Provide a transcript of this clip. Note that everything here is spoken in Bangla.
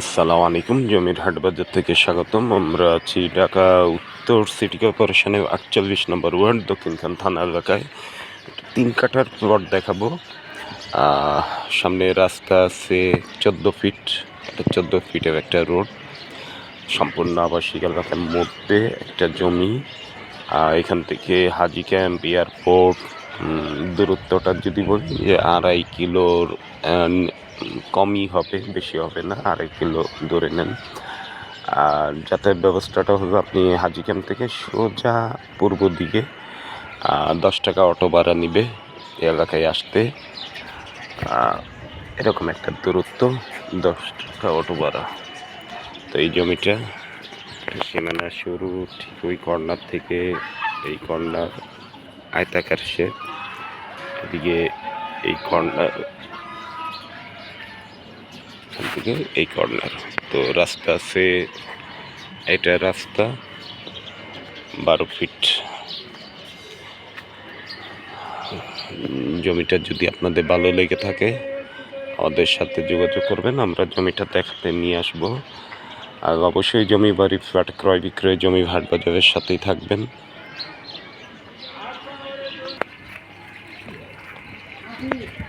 আসসালামু আলাইকুম, জমির হাট বাজার থেকে স্বাগতম। আমরা আছি ঢাকা উত্তর সিটি কর্পোরেশনের আটচল্লিশ নম্বর ওয়ার্ড দক্ষিণখান থানা এলাকায়। তিন কাঠার প্লট দেখাবো। সামনে রাস্তা আছে চোদ্দ ফিট একটা চোদ্দ ফিটের একটা রোড সম্পূর্ণ আবাসিক এলাকার মধ্যে একটা জমি। এখান থেকে হাজি ক্যাম্প, এয়ারপোর্ট দূরত্বটা যদি বলি যে আড়াই কিলোর কমই হবে, বেশি হবে না, আড়াই কিলো ধরে নেন। আর যাতায়াত ব্যবস্থাটা হলো আপনি হাজি ক্যাম্প থেকে সোজা পূর্ব দিকে দশ টাকা অটো ভাড়া নিবে এলাকায় আসতে। এরকম একটা দূরত্ব, দশ টাকা অটো ভাড়া। তো এই জমিটা সীমানা শুরু ঠিক ওই কর্নার থেকে, এই কর্নার আয়তাকার সে। এদিকে এই কর্নার থেকে এই কর্নার তো রাস্তা আছে, এটা রাস্তা বারো ফিট জমিটা যদি আপনাদের ভালো লেগে থাকে, আমাদের সাথে যোগাযোগ করবেন, আমরা জমিটা দেখাতে নিয়ে আসব। আর অবশ্যই জমি বাড়ি ফ্ল্যাট ক্রয় বিক্রয়, জমি হাট বাজারের সাথেই থাকবেন। Gracias.